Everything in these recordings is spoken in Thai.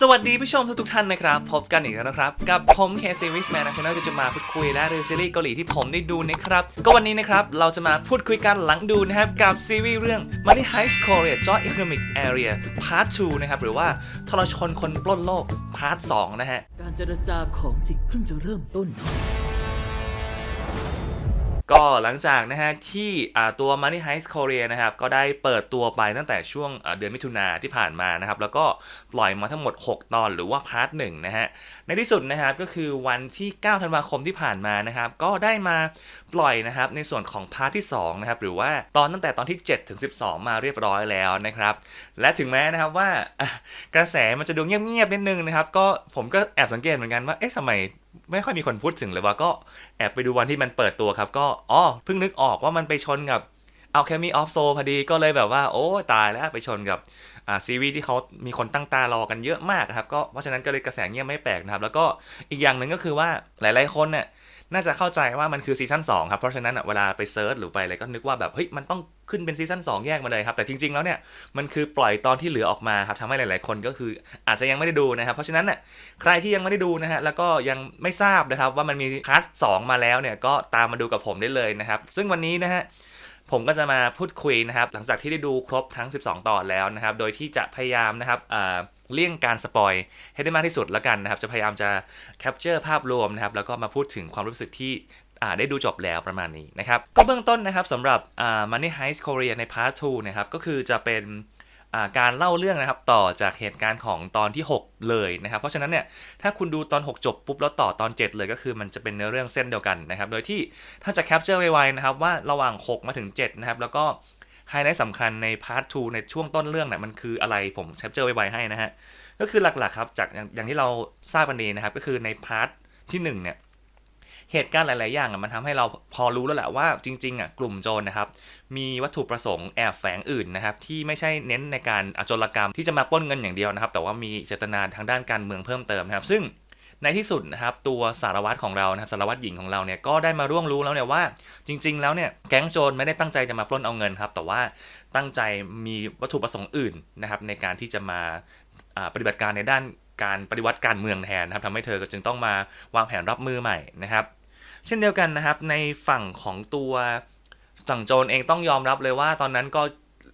สวัสดีผู้ชมทุกๆท่านนะครับ พบกันอีกแล้วนะครับ กับผมเคซีรีส์แมนชาแนลที่จะมาพูดคุยและรีวิวซีรีส์เกาหลีที่ผมได้ดูนะครับ ก็วันนี้นะครับ เราจะมาพูดคุยกันหลังดูนะครับ กับซีรีส์เรื่อง Money Heist Korea Joint Economic Area Part 2 นะครับ หรือว่าทรชนคนปล้นโลก Part 2 นะฮะ การเจรจาของจริงเพิ่งจะเริ่มต้น ก็หลังจากนะฮะที่ตัว Money Heist Korea นะครับก็ได้เปิดตัวไปตั้งแต่ช่วงเดือนมิถุนาที่ผ่านมานะครับแล้วก็ปล่อยมาทั้งหมด 6 ตอนหรือว่าพาร์ทหนึ่งนะฮะในที่สุดนะครับก็คือวันที่ 9 ธันวาคมที่ผ่านมานะครับก็ได้มา ปล่อยนะครับในส่วนของพาร์ทที่2นะครับหรือว่าตอนตั้งแต่ตอนที่7ถึง12 มาเรียบร้อยแล้วนะครับและถึงแม้นะครับว่ากระแสมันจะดูเงียบๆนิดนึงนะครับก็ผมก็แอบสังเกตเหมือนกันว่าเอ๊ะทำไมไม่ค่อยมีคนพูดถึงเลยว่าก็แอบไปดูวันที่มันเปิดตัวครับ ก็อ๋อเพิ่งนึกออกว่ามันไปชนกับ Alchemy of Soul พอดีก็เลยแบบว่าโอ้ตายแล้วไปชนกับอ่าซีรีส์ที่เขามีคนตั้งตารอกันเยอะมากครับก็เพราะฉะนั้นก็เลยกระแสเงียบไม่แปลกนะครับ แล้วก็อีกอย่างหนึ่งก็คือว่าหลายๆคนเนี่ย น่าจะเข้าใจว่ามันคือซีซั่น2ครับ เพราะฉะนั้นอะเวลาไปเซิร์ชหรือไปอะไรก็นึกว่าแบบเฮ้ยมันต้องขึ้นเป็นซีซั่น2 แยกมาเลยครับ แต่จริง ๆ แล้วเนี่ยมันคือปล่อยตอนที่เหลือออกมาครับทำให้หลาย ๆ คนก็คืออาจจะยังไม่ได้ดูนะครับ เพราะฉะนั้นน่ะใครที่ยังไม่ได้ดูนะฮะแล้วก็ยังไม่ทราบนะครับว่ามันมีพาร์ทสองมาแล้วเนี่ยก็ตามมาดูกับผมได้เลยนะครับ ซึ่งวันนี้นะฮะผมก็จะมาพูดคุยนะครับหลังจากที่ได้ดูครบทั้ง 12 ตอนแล้วนะครับโดยที่จะพยายามนะครับอ่า เลี่ยงการสปอยให้ได้มากที่สุดแล้วกันนะครับ จะพยายามจะแคปเจอร์ภาพรวมนะครับ แล้วก็มาพูดถึงความรู้สึกที่ได้ดูจบแล้วประมาณนี้นะครับ ก็เบื้องต้นนะครับสำหรับ Money Heist Korea ในพาร์ท2นะครับ ก็คือจะเป็นการเล่าเรื่องนะครับต่อจากเหตุการณ์ของตอนที่ 6 เลยนะครับ เพราะฉะนั้นเนี่ยถ้าคุณดูตอน 6 จบปุ๊บแล้วต่อตอน 7 เลยก็คือมันจะเป็นเนื้อเรื่องเส้นเดียวกันนะครับ โดยที่ถ้าจะแคปเจอร์ไวๆนะครับว่าระหว่าง 6 มาถึง7นะครับแล้วก็ ไฮไลท์สำคัญในพาร์ท2ในช่วงต้นเรื่องเนี่ยมันคืออะไรผมแคปเจอร์ไวๆให้นะฮะ ก็คือหลักๆครับจากอย่างอย่างที่เราทราบกันดีนะครับ ก็คือในพาร์ทที่1เนี่ยเหตุการณ์หลาย ๆ อย่างมันทำให้เราพอรู้แล้วแหละว่าจริง ๆ อะกลุ่มโจรนะครับ มีวัตถุประสงค์แอบแฝงอื่นนะครับ ที่ไม่ใช่เน้นในการอโจรกรรมที่จะมาป้นเงินอย่างเดียวนะครับ แต่ว่ามีเจตนาทางด้านการเมืองเพิ่มเติมนะครับ ซึ่ง ในที่สุดนะครับตัวสารวัตรของเรานะครับสารวัตรหญิงของเราเนี่ยก็ได้มาร่วงรู้แล้วเนี่ยว่า จริง ๆ แล้วเนี่ยแก๊งโจรไม่ได้ตั้งใจจะมาปล้นเอาเงินครับแต่ว่าตั้งใจมีวัตถุประสงค์อื่นนะครับในการที่จะมาปฏิบัติการในด้านการปฏิวัติการเมืองแทนนะครับทำให้เธอก็จึงต้องมาวางแผนรับมือใหม่นะครับ เช่นเดียวกันนะครับในฝั่งของตัวฝั่งโจรเองต้องยอมรับเลยว่า ตอนนั้นก็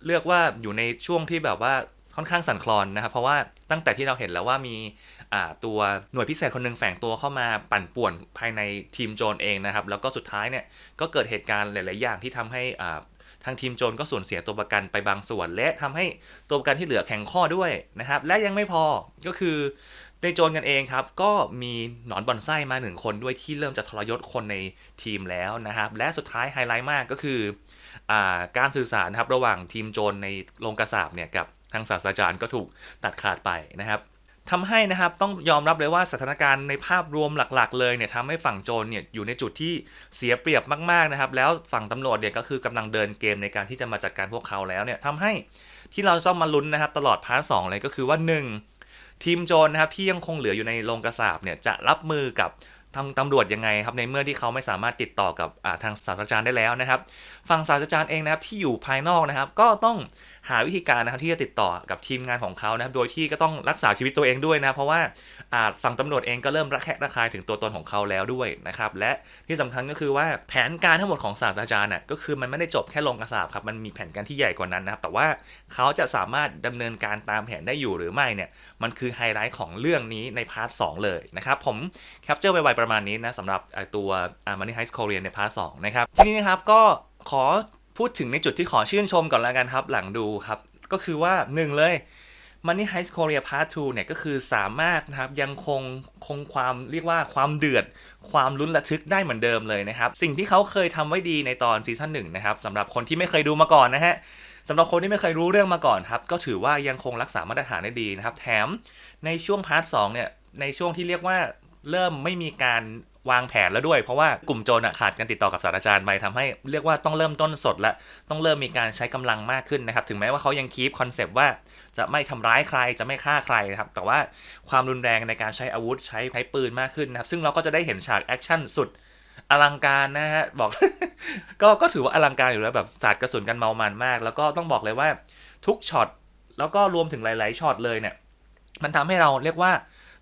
เลือกว่าอยู่ในช่วงที่แบบว่าค่อนข้างสั่นคลอนนะครับ เพราะว่าตั้งแต่ที่เราเห็นแล้วว่ามี ตัวหน่วยพิเศษคนหนึ่งแฝงตัวเข้ามาปั่นป่วนภายในทีมโจรเองนะครับ แล้วก็สุดท้ายเนี่ยก็เกิดเหตุการณ์หลาย ๆ อย่างที่ทำให้ทางทีมโจรก็สูญเสียตัวประกันไปบางส่วน และทำให้ตัวประกันที่เหลือแข็งข้อด้วยนะครับ และยังไม่พอก็คือในโจรกันเองครับ ก็มีหนอนบอนไส้มาหนึ่งคนด้วยที่เริ่มจะทรยศคนในทีมแล้วนะครับ และสุดท้ายไฮไลท์มากก็คืออการสื่อสารนะครับระหว่างทีมโจรในโรงกระสาบเนี่ยกับทางศาสตราจารย์ก็ถูกตัดขาดไปนะครับ ทำให้นะครับต้องยอมรับเลยว่าสถานการณ์ในภาพรวมหลักๆ เลยเนี่ยทำให้ฝั่งโจรเนี่ยอยู่ในจุดที่เสียเปรียบมากๆนะครับ แล้วฝั่งตำรวจเนี่ยก็คือกำลังเดินเกมในการที่จะมาจัดการพวกเขาแล้วเนี่ยทำให้ที่เราต้องมาลุ้นนะครับตลอดพาร์ทสองเลยก็คือว่าหนึ่งทีมโจรนะครับที่ยังคงเหลืออยู่ในโรงกระสาบเนี่ยจะรับมือกับทางตำรวจยังไงครับในเมื่อที่เขาไม่สามารถติดต่อกับทางศาสตราจารย์ได้แล้วนะครับ ฝั่งศาสตราจารย์เองนะครับที่อยู่ภายนอกนะครับ ก็ต้อง หาวิธีการนะครับที่จะติดต่อกับทีมงานของเขานะครับ โดยที่ก็ต้องรักษาชีวิตตัวเองด้วยนะ เพราะว่าอ่าฝั่งตำรวจเองก็เริ่มระแคะระคายถึงตัวตนของเขาแล้วด้วยนะครับ และที่สำคัญก็คือว่าแผนการทั้งหมดของศาสตราจารย์น่ะก็คือมันไม่ได้จบแค่โรงกระสาบครับ มันมีแผนการที่ใหญ่กว่านั้นนะครับ แต่ว่าเขาจะสามารถดำเนินการตามแผนได้อยู่หรือไม่เนี่ย มันคือไฮไลท์ของเรื่องนี้ในพาร์ท2เลยนะครับ ผมแคปเจอร์ไวๆประมาณนี้นะสำหรับไอ้ตัว Money Heist Korea ในพาร์ท2นะครับทีนี้นะครับก็ขอ พูดถึงในจุดที่ขอชื่นชมก่อนแล้วกันครับ หลังดูครับ ก็คือว่า 1 เลย Money Heist Korea Part 2เนี่ยก็คือสามารถนะครับยังคงคงความเรียกว่าความเดือด ความลุ้นระทึกได้เหมือนเดิมเลยนะครับ สิ่งที่เขาเคยทำไว้ดีในตอนซีซั่นหนึ่งนะครับสำหรับคนที่ไม่เคยดูมาก่อนนะฮะสำหรับคนที่ไม่เคยรู้เรื่องมาก่อนครับ ก็ถือว่ายังคงรักษามาตรฐานได้ดีนะครับ แถมในช่วงพาร์ทสองเนี่ยในช่วงที่เรียกว่า เริ่มไม่มีการวางแผนแล้วด้วย เพราะว่ากลุ่มโจรอะขาดการติดต่อกับศาสตราจารย์ไปทำให้เรียกว่าต้องเริ่มต้นสดและต้องเริ่มมีการใช้กำลังมากขึ้นนะครับ ถึงแม้ว่าเขายังคีปคอนเซปต์ว่าจะไม่ทำร้ายใครจะไม่ฆ่าใครนะครับ แต่ว่าความรุนแรงในการใช้อาวุธใช้ใช้ปืนมากขึ้นนะครับ ซึ่งเราก็จะได้เห็นฉากแอคชั่นสุดอลังการนะฮะบอกก็ก็ถือว่าอลังการอยู่แล้วแบบสาดกระสุนกันเมามันมาก แล้วก็ต้องบอกเลยว่าทุกช็อตแล้วก็รวมถึงหลาย ๆช็อตเลยเนี่ยมันทำให้เราเรียกว่า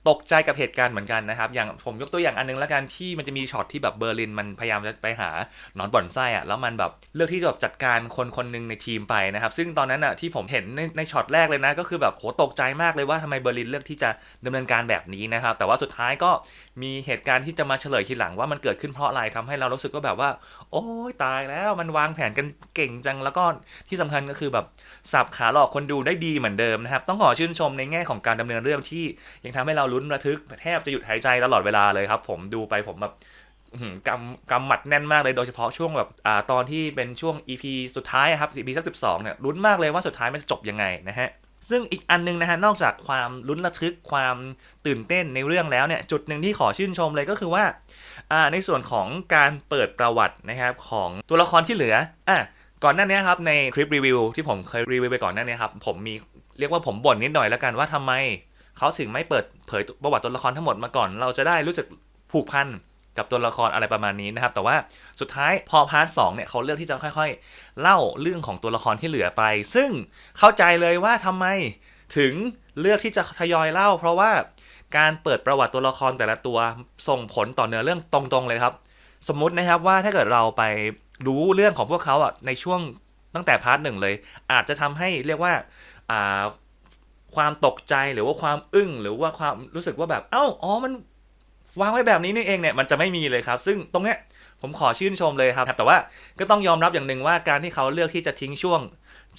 ตกใจกับเหตุการณ์เหมือนกันนะครับ อย่างผมยกตัวอย่างอันนึงแล้วกันที่มันจะมีช็อตที่แบบเบอร์ลินมันพยายามจะไปหาหนอนบ่อนไส้อะแล้วมันแบบเลือกที่จะแบบจัดการคนคนหนึ่งในทีมไปนะครับ ซึ่งตอนนั้นอะที่ผมเห็นในในช็อตแรกเลยนะก็คือแบบโหตกใจมากเลยว่าทำไมเบอร์ลินเลือกที่จะดำเนินการแบบนี้นะครับ แต่ว่าสุดท้ายก็มีเหตุการณ์ที่จะมาเฉลยทีหลังว่ามันเกิดขึ้นเพราะอะไรทำให้เรารู้สึกว่าแบบว่า โอ้ยตายแล้วมันวางแผนกันเก่งจังแล้วก็ที่สำคัญก็คือแบบ สับขาหลอกคนดูได้ดีเหมือนเดิมนะครับ ต้องขอชื่นชมในแง่ของการดำเนินเรื่องที่ ยังทำให้เราลุ้นระทึกแทบจะหยุดหายใจตลอดเวลาเลยครับ ผมดูไปผมแบบกำกำหมัดแน่นมากเลยโดยเฉพาะช่วงแบบอ่าตอนที่เป็นช่วง EP สุดท้ายครับ EP สักสิบสองเนี่ยลุ้นมากเลยว่าสุดท้ายมันจะจบยังไงนะฮะซึ่งอีกอันนึงนะฮะนอกจากความลุ้นระทึกความตื่นเต้นในเรื่องแล้วเนี่ยจุดหนึ่งที่ขอชื่นชมเลยก็คือว่าในส่วนของการเปิดประวัตินะครับของตัวละครที่เหลืออะ ก่อนหน้านี้ครับในคลิปรีวิวที่ผมเคยรีวิวไปก่อนหน้านี้ครับผมมีเรียกว่าผมบ่นนิดหน่อยแล้วกันว่าทำไมเขาถึงไม่เปิดเผยประวัติตัวละครทั้งหมดมาก่อน เราจะได้รู้สึกผูกพันกับตัวละครอะไรประมาณนี้นะครับ แต่ว่าสุดท้ายพอพาร์ทสองเนี่ยเขาเลือกที่จะค่อยๆ เล่าเรื่องของตัวละครที่เหลือไป ซึ่งเข้าใจเลยว่าทำไมถึงเลือกที่จะทยอยเล่า เพราะว่าการเปิดประวัติตัวละครแต่ละตัวส่งผลต่อเนื้อเรื่องตรงๆเลยครับ สมมุตินะครับว่าถ้าเกิดเราไป รู้เรื่องของพวกเขาอะในช่วงตั้งแต่พาร์ทหนึ่งเลย อาจจะทำให้เรียกว่าอ่าความตกใจหรือว่าความอึ้งหรือว่าความรู้สึกว่าแบบ เอ้าอ๋อมันวางไว้แบบนี้นี่เองเนี่ยมันจะไม่มีเลยครับ ซึ่งตรงเนี้ยผมขอชื่นชมเลยครับ แต่ว่าก็ต้องยอมรับอย่างหนึ่งว่าการที่เขาเลือกที่จะทิ้งช่วง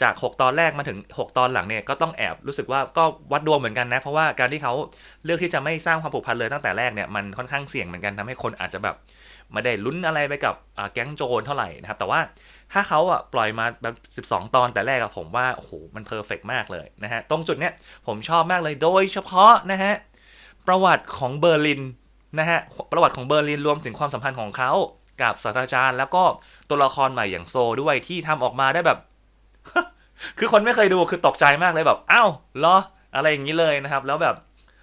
จาก 6 ตอนแรกมาถึง 6 ตอนหลังเนี่ยก็ต้องแอบรู้สึกว่าก็วัดดวงเหมือนกันนะ เพราะว่าการที่เขาเลือกที่จะไม่สร้างความผูกพันเลยตั้งแต่แรกเนี่ยมันค่อนข้างเสี่ยงเหมือนกันทำให้คนอาจจะแบบ ไม่ได้ลุ้นอะไรไปกับแก๊งโจรเท่าไหร่นะครับ แต่ว่าถ้าเขาอะปล่อยมาแบบ 12 ตอนแต่แรกอะผมว่า โอ้โห มันเพอร์เฟกมากเลยนะฮะ ตรงจุดเนี้ยผมชอบมากเลยโดยเฉพาะนะฮะ ประวัติของเบอร์ลินนะฮะ ประวัติของเบอร์ลินรวมถึงความสัมพันธ์ของเขากับศาสตราจารย์ แล้วก็ตัวละครใหม่อย่างโซด้วยที่ทำออกมาได้แบบ คือคนไม่เคยดูคือตกใจมากเลยแบบอ้าวเหรออะไรอย่างนี้เลยนะครับ แล้วแบบ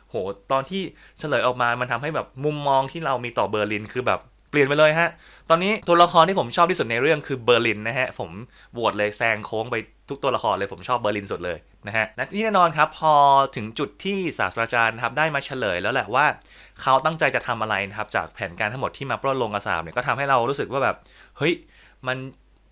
โหตอนที่เฉลยออกมามันทำให้แบบมุมมองที่เรามีต่อเบอร์ลินคือแบบ เปลี่ยนไปเลยฮะ ตอนนี้ตัวละครที่ผมชอบที่สุดในเรื่องคือเบอร์ลินนะฮะ ผมโหวตเลยแซงโค้งไปทุกตัวละครเลยผมชอบเบอร์ลินสุดเลยนะฮะ และที่แน่นอนครับ พอถึงจุดที่ศาสตราจารย์ครับได้มาเฉลยแล้วแหละว่า เขาตั้งใจจะทำอะไรนะครับ จากแผนการทั้งหมดที่มาปล้นโรงกระสาบเนี่ยก็ทำให้เรารู้สึกว่าแบบ เฮ้ย มัน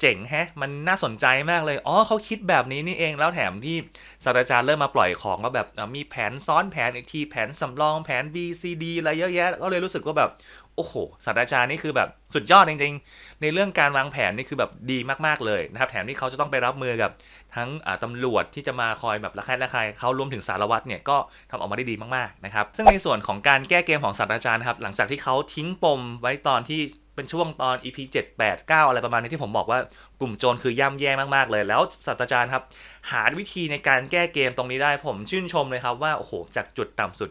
เจ๋งแฮะ มันน่าสนใจมากเลย อ๋อเขาคิดแบบนี้นี่เอง แล้วแถมที่ศาสตราจารย์เริ่มมาปล่อยของว่าแบบมีแผนซ้อนแผนอีกที แผนสำรอง แผน B C D อะไรเยอะแยะ ก็เลยรู้สึกว่าแบบ โอ้โหศาสตราจารย์นี่คือแบบสุดยอดจริงๆ ในเรื่องการวางแผนนี่คือแบบดีมากๆเลยนะครับ แถมที่เขาจะต้องไปรับมือกับทั้งอ่าตำรวจที่จะมาคอยแบบระแคะระคายเขารวมถึงสารวัตรเนี่ยก็ทำออกมาได้ดีมากๆนะครับ ซึ่งในส่วนของการแก้เกมของศาสตราจารย์ครับ หลังจากที่เขาทิ้งปมไว้ตอนที่เป็นช่วงตอน EP 7 8 9 อะไรประมาณนี้ที่ผมบอกว่ากลุ่มโจรคือย่ำแย่มากๆเลย แล้วศาสตราจารย์ครับ หาวิธีในการแก้เกมตรงนี้ได้ผมชื่นชมเลยครับว่าโอ้โหจากจุดต่ำสุด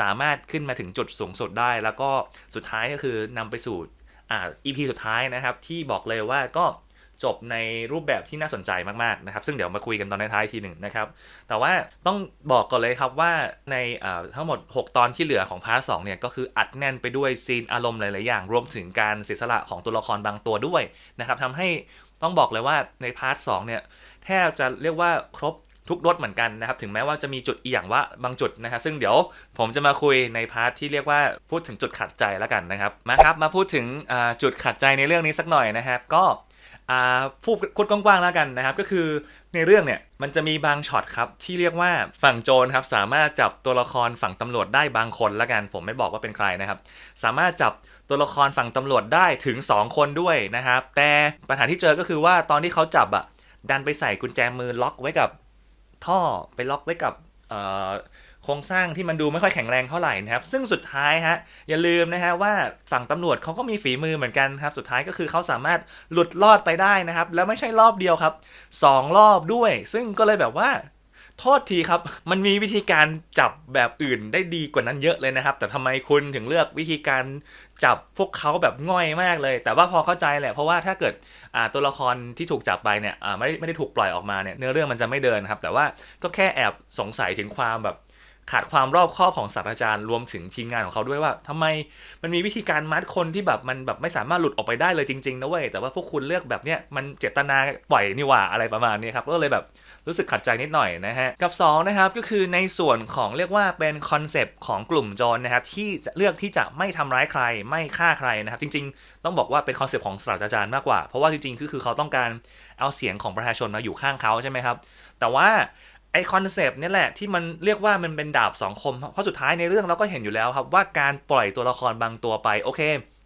สามารถขึ้นมาถึงจุดสูงสุดได้ แล้วก็สุดท้ายก็คือนำไปสู่อ่า EP สุดท้ายนะครับ ที่บอกเลยว่าก็จบในรูปแบบที่น่าสนใจมากๆนะครับ ซึ่งเดี๋ยวมาคุยกันตอนท้ายทีหนึ่งนะครับ แต่ว่าต้องบอกก่อนเลยครับว่าในาทั้งหมด 6 ตอนที่เหลือของพาร์ทสเนี่ยก็คืออัดแน่นไปด้วยซีนอารมณ์หลาย ๆ อย่าง รวมถึงการเสียสละของตัวละครบางตัวด้วยนะครับทำให้ต้องบอกเลยว่าในพาร์ทสเนี่ยแทบจะเรียกว่าครบ ทุกรสเหมือนกันนะครับ ถึงแม้ว่าจะมีจุดอีอย่างว่าบางจุดนะครับซึ่งเดี๋ยวผมจะมาคุยในพาร์ทที่เรียกว่าพูดถึงจุดขัดใจแล้วกันนะครับ มาครับ มาพูดถึงจุดขัดใจในเรื่องนี้สักหน่อยนะครับ ก็พูดพูดกว้างๆแล้วกันนะครับ ก็คือในเรื่องเนี่ยมันจะมีบางช็อตครับที่เรียกว่าฝั่งโจรครับสามารถจับตัวละครฝั่งตำรวจได้บางคนแล้วกัน ผมไม่บอกว่าเป็นใครนะครับ สามารถจับตัวละครฝั่งตำรวจได้ถึง 2 คนด้วยนะครับ แต่ปัญหาที่เจอก็คือว่าตอนที่เขาจับอะดันไปใส่กุญแจมือล็อกไว้กับ ท่อไปล็อกไว้กับโครงสร้างที่มันดูไม่ค่อยแข็งแรงเท่าไหร่นะครับ ซึ่งสุดท้ายฮะอย่าลืมนะฮะว่าฝั่งตำรวจเขาก็มีฝีมือเหมือนกันครับ สุดท้ายก็คือเขาสามารถหลุดรอดไปได้นะครับ แล้วไม่ใช่รอบเดียวครับสองรอบด้วย ซึ่งก็เลยแบบว่า โทษทีครับ มันมีวิธีการจับแบบอื่นได้ดีกว่านั้นเยอะเลยนะครับ แต่ทำไมคุณถึงเลือกวิธีการจับพวกเขาแบบง่อยมากเลย แต่ว่าพอเข้าใจแหละเพราะว่าถ้าเกิดตัวละครที่ถูกจับไปเนี่ยอ่ไม่ไม่ได้ถูกปล่อยออกมาเนี่ยเนื้อเรื่องมันจะไม่เดินครับ แต่ว่าก็แค่แอบสงสัยถึงความแบบขาดความรอบคอบของศาสตราจารย์รวมถึงทีมงานของเขาด้วยว่าทำไมมันมีวิธีการมัดคนที่แบบมันแบบไม่สามารถหลุดออกไปได้เลยจริงๆนะเว้ยแต่ว่าพวกคุณเลือกแบบเนี้ยมันเจตนาปล่อยนี่หว่าอะไรประมาณนี้ครับก็เลยแบบ รู้สึกขัดใจนิดหน่อยนะฮะ กับสองนะครับก็คือในส่วนของเรียกว่าเป็นคอนเซปต์ของกลุ่มโจรนะครับที่จะเลือกที่จะไม่ทำร้ายใคร ไม่ฆ่าใครนะครับจริงๆ ต้องบอกว่าเป็นคอนเซปต์ของศาสตราจารย์มากกว่า เพราะว่าจริงๆคือคือเขาต้องการเอาเสียงของประชาชนมาอยู่ข้างเขาใช่ไหมครับแต่ว่าไอคอนเซปต์นี่แหละที่มันเรียกว่ามันเป็นดาบสองคม เพราะสุดท้ายในเรื่องเราก็เห็นอยู่แล้วครับว่าการปล่อยตัวละครบางตัวไปโอเค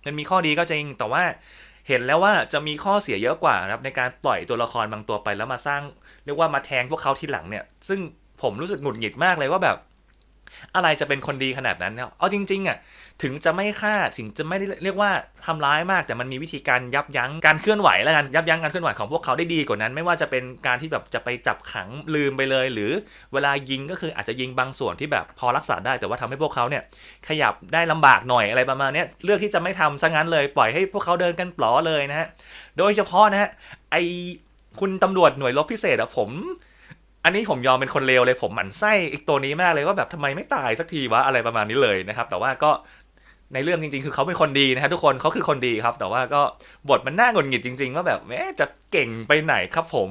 มันมีข้อดีก็จริงแต่ว่าเห็นแล้วว่าจะมีข้อเสียเยอะกว่านะครับในการปล่อยตัวละครบางตัวไปแล้วมาสร้าง เรียกว่ามาแทงพวกเขาทีหลังเนี่ย ซึ่งผมรู้สึกหงุดหงิดมากเลยว่าแบบ อะไรจะเป็นคนดีขนาดนั้นเนี่ยเอาจริง ๆอะถึงจะไม่ฆ่าถึงจะไม่ได้เรียกว่าทำร้ายมาก แต่มันมีวิธีการยับยั้งการเคลื่อนไหวแล้วกันยับยั้งการเคลื่อนไหวของพวกเขาได้ดีกว่านั้น ไม่ว่าจะเป็นการที่แบบจะไปจับขังลืมไปเลย หรือเวลายิงก็คืออาจจะยิงบางส่วนที่แบบพอรักษาได้ แต่ว่าทำให้พวกเขาเนี่ยขยับได้ลำบากหน่อยอะไรประมาณนี้เลือกที่จะไม่ทำซะงั้นเลยปล่อยให้พวกเขาเดินกันปลอเลยนะฮะโดยเฉพาะนะฮะไอ คุณตำรวจหน่วยรบพิเศษอะผม อันนี้ผมยอมเป็นคนเลวเลยผมหมั่นไส้อีกตัวนี้มากเลยว่าแบบทำไมไม่ตายสักทีวะอะไรประมาณนี้เลยนะครับ แต่ว่าก็ในเรื่องจริงๆ คือเขาเป็นคนดีนะฮะทุกคนเขาคือคนดีครับ แต่ว่าก็บทมันน่างุดหงิดจริง ๆ ว่าแบบแหมจะเก่งไปไหนครับผม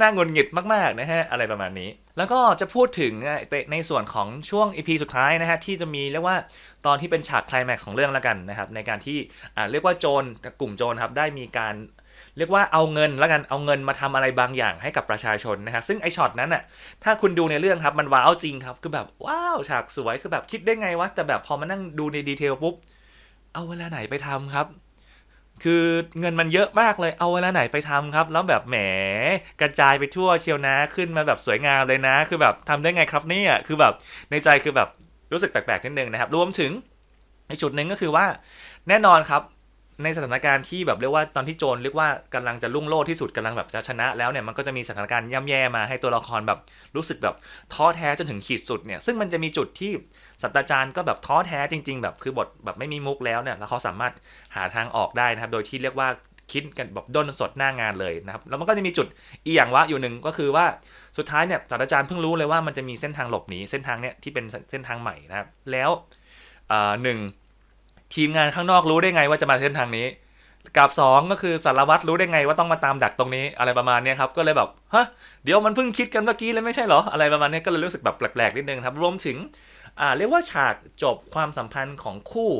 น่างุดหงิดมากๆนะฮะอะไรประมาณนี้ แล้วก็จะพูดถึงในส่วนของช่วงอีพีสุดท้ายนะฮะที่จะมีเรียกว่าตอนที่เป็นฉากไคลแม็กของเรื่องแล้วกันนะครับในการที่เรียกว่าโจรกลุ่มโจรครับได้มีการ เรียกว่าเอาเงินแล้วกันเอาเงินมาทำอะไรบางอย่างให้กับประชาชนนะครับซึ่งไอช็อตนั้นน่ะถ้าคุณดูในเรื่องครับมันว้าวจริงครับคือแบบว้าวฉากสวยคือแบบคิดได้ไงวะแต่แบบพอมานั่งดูในดีเทลปุ๊บเอาเวลาไหนไปทำครับ คือเงินมันเยอะมากเลยเอาเวลาไหนไปทำครับ แล้วแบบแหมกระจายไปทั่วเชียวนะขึ้นมาแบบสวยงามเลยนะ คือแบบทำได้ไงครับเนี่ยคือแบบในใจคือแบบรู้สึกแปลกๆนิดนึงนะครับ รวมถึงในจุดหนึ่งก็คือว่าแน่นอนครับ ในสถานการณ์ที่แบบเรียกว่าตอนที่โจรเรียกว่ากำลังจะลุ่งโลดที่สุดกำลังแบบจะชนะแล้วเนี่ยมันก็จะมีสถานการณ์ย่ำแย่มาให้ตัวละครแบบรู้สึกแบบท้อแท้จนถึงขีดสุดเนี่ยซึ่งมันจะมีจุดที่ศาสตราจารย์ก็แบบท้อแท้จริง ๆ แบบคือบทแบบไม่มีมุกแล้วเนี่ยแล้วเขาสามารถหาทางออกได้นะครับ โดยที่เรียกว่าคิดกันแบบด้นสดหน้างานเลยนะครับแล้วมันก็จะมีจุดอีอย่างวะอยู่หนึ่งก็คือว่าสุดท้ายเนี่ยศาสตราจารย์เพิ่งรู้เลยว่ามันจะมีเส้นทางหลบหนีเส้นทางเนี่ยที่เป็นเส้นทางใหม่นะครับแล้วหนึ่ง ทีมงานข้างนอกรู้ได้ไงว่าจะมาเส้นทางนี้กับสองก็คือสารวัตรรู้ได้ไงว่าต้องมาตามดักตรงนี้อะไรประมาณนี้ครับก็เลยแบบฮะเดี๋ยวมันเพิ่งคิดกันเมื่อกี้เลยไม่ใช่เหรออะไรประมาณนี้ก็เลยรู้สึกแบบแปลกๆนิดนึงครับรวมถึงอ่าเรียกว่าฉากจบความสัมพันธ์ของคู่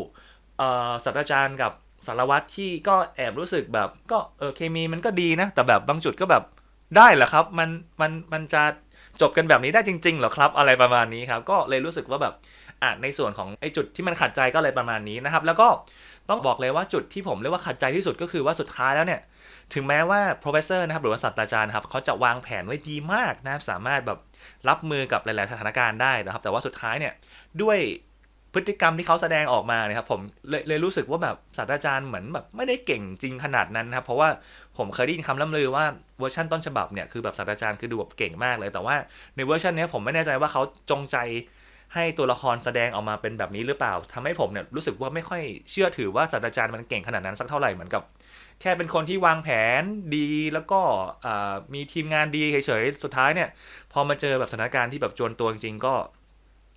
เอ่อศาสตราจารย์กับสารวัตรที่ก็แอบรู้สึกแบบก็เออเคมีมันก็ดีนะ แต่แบบบางจุดก็แบบได้เหรอครับมันมันมันจะจบกันแบบนี้ได้จริงๆเหรอครับ อะไรประมาณนี้ครับ ก็เลยรู้สึกว่าแบบ อะในส่วนของไอ้จุดที่มันขัดใจก็เลยประมาณนี้นะครับ แล้วก็ต้องบอกเลยว่าจุดที่ผมเรียกว่าขัดใจที่สุดก็คือว่าสุดท้ายแล้วเนี่ย ถึงแม้ว่า professor นะครับหรือว่าศาสตราจารย์ครับเขาจะวางแผนไว้ดีมากนะครับสามารถแบบรับมือกับหลาย ๆ สถานการณ์ได้นะครับ แต่ว่าสุดท้ายเนี่ยด้วยพฤติกรรมที่เขาแสดงออกมาเนี่ยครับผมเลยเลยรู้สึกว่าแบบศาสตราจารย์เหมือนแบบไม่ได้เก่งจริงขนาดนั้นนะครับเพราะว่าผมเคยได้ยินคำล่ำลือว่าเวอร์ชันต้นฉบับเนี่ยคือแบบศาสตราจารย์คือดูแบบเก่งมากเลย แต่ว่าในเวอร์ชันนี้ผมไม่แน่ใจว่าเขาจงใจ ให้ตัวละครแสดงออกมาเป็นแบบนี้หรือเปล่าทำให้ผมเนี่ยรู้สึกว่าไม่ค่อยเชื่อถือว่าศาสตราจารย์มันเก่งขนาดนั้นสักเท่าไหร่เหมือนกับ แค่เป็นคนที่วางแผนดีแล้วก็มีทีมงานดีเฉยๆสุดท้ายเนี่ย พอมาเจอแบบสถานการณ์ที่แบบจวนตัวจริงๆก็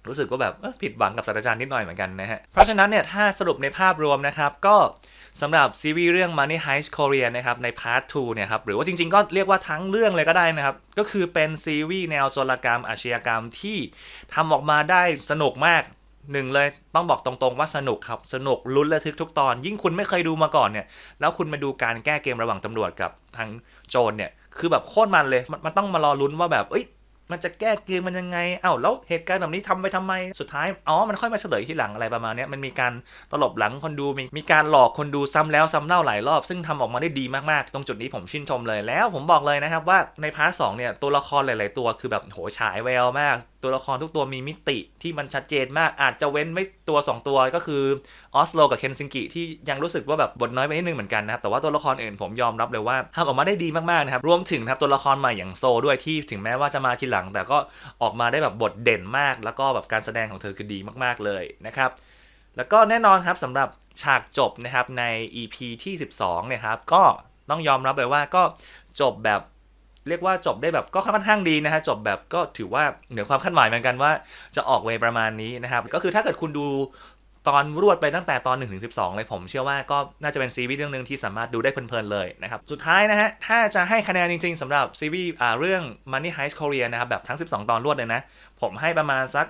รู้สึกว่าแบบผิดหวังกับศาสตราจารย์นิดหน่อยเหมือนกันนะฮะ เพราะฉะนั้นเนี่ยถ้าสรุปในภาพรวมนะครับก็ สำหรับซีรีส์เรื่อง Money Heist Korea นะครับในพาร์ท2เนี่ยครับหรือว่าจริงๆ ก็เรียกว่าทั้งเรื่องเลยก็ได้นะครับ ก็คือเป็นซีรีส์แนวโจรกรรมอาชญากรรมที่ทำออกมาได้สนุกมากหนึ่งเลยต้องบอกตรงๆว่าสนุกครับ สนุกลุ้นระทึกทุกตอน ยิ่งคุณไม่เคยดูมาก่อนเนี่ย แล้วคุณมาดูการแก้เกมระหว่างตำรวจกับทางโจรเนี่ย คือแบบโคตรมันเลย มันต้องมารอลุ้นว่าแบบเอ้ย มันจะแก้เกมมันยังไงเอ้าแล้วเหตุการณ์แบบนี้ทำไปทำไมสุดท้ายอ๋อมันค่อยมาเฉลยทีหลังอะไรประมาณนี้มันมีการตลบหลังคนดูมีมีการหลอกคนดูซ้ำแล้วซ้ำเล่าหลายรอบ ซึ่งทำออกมาได้ดีมากๆ ตรงจุดนี้ผมชื่นชมเลยแล้ว ผมบอกเลยนะครับว่าในพาร์ทสเนี่ยตัวละครหลาย ๆ ตัวคือแบบโหฉายแววมาก ตัวละครทุกตัวมีมิติที่มันชัดเจนมากอาจจะเว้นไม่ตัว 2 ตัวก็คือออสโลกับเคนซิงกิที่ยังรู้สึกว่าแบบบทน้อยไปนิดนึงเหมือนกันนะครับแต่ว่าตัวละครอื่นผมยอมรับเลยว่าทำออกมาได้ดีมากๆนะครับรวมถึงครับตัวละครใหม่อย่างโซด้วยที่ถึงแม้ว่าจะมาทีหลัง แต่ก็ออกมาได้แบบบทเด่นมาก แล้วก็แบบการแสดงของเธอคือดีมากๆเลยนะครับแล้วก็แน่นอนครับสำหรับฉากจบนะครับใน EP ที่ 12เนี่ยครับก็ต้องยอมรับเลยว่าก็จบแบบ เรียกว่าจบได้แบบก็ค่อนข้างดีนะฮะจบแบบก็ถือว่าเหนือความคาดหมายเหมือนกันว่าจะออกเวประมาณนี้นะครับ ก็คือถ้าเกิดคุณดูตอนรวดไปตั้งแต่ตอน1ถึง12เลยผมเชื่อว่าก็น่าจะเป็นซีรีส์เรื่องหนึ่งที่สามารถดูได้เพลินๆเลยนะครับ สุดท้ายนะฮะ ถ้าจะให้คะแนนจริงๆสำหรับซีรีส์เรื่อง Money Heist Korea นะครับ แบบทั้ง 12 ตอนรวดเลยนะ ผมให้ประมาณสัก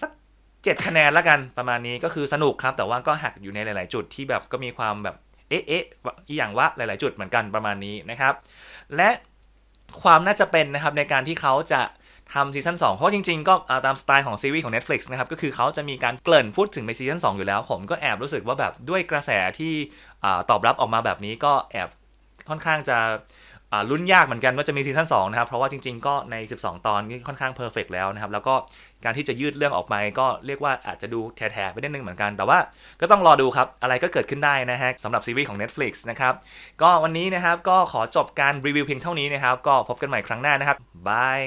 สัก 7 คะแนนละกันประมาณนี้ก็คือสนุกครับ แต่ว่าก็หักอยู่ในหลาย ๆ จุดที่แบบก็มีความแบบ เอ๊ะเอ๊ะอีอย่างว่าหลาย ๆ จุดเหมือนกันประมาณนี้นะครับ และความน่าจะเป็นนะครับในการที่เขาจะทำซีซั่น2เพราะจริง ๆ ก็ตามสไตล์ของซีรีส์ของ Netflix นะครับก็คือเขาจะมีการเกริ่นพูดถึงในซีซั่น2อยู่แล้ว ผมก็แอบรู้สึกว่าแบบด้วยกระแสที่อตอบรับออกมาแบบนี้ก็แอบค่อนข้างจะ ลุ้นยากเหมือนกันว่าจะมีซีซั่น2นะครับ เพราะว่าจริงๆก็ใน 12 ตอนนี่ค่อนข้างเพอร์เฟกแล้วนะครับ แล้วก็การที่จะยืดเรื่องออกไปก็เรียกว่าอาจจะดูแถๆไปนิดนึงเหมือนกัน แต่ว่าก็ต้องรอดูครับ อะไรก็เกิดขึ้นได้นะฮะสำหรับซีรีส์ของ Netflix นะครับ ก็วันนี้นะครับก็ขอจบการรีวิวเพียงเท่านี้นะครับ ก็พบกันใหม่ครั้งหน้านะครับบาย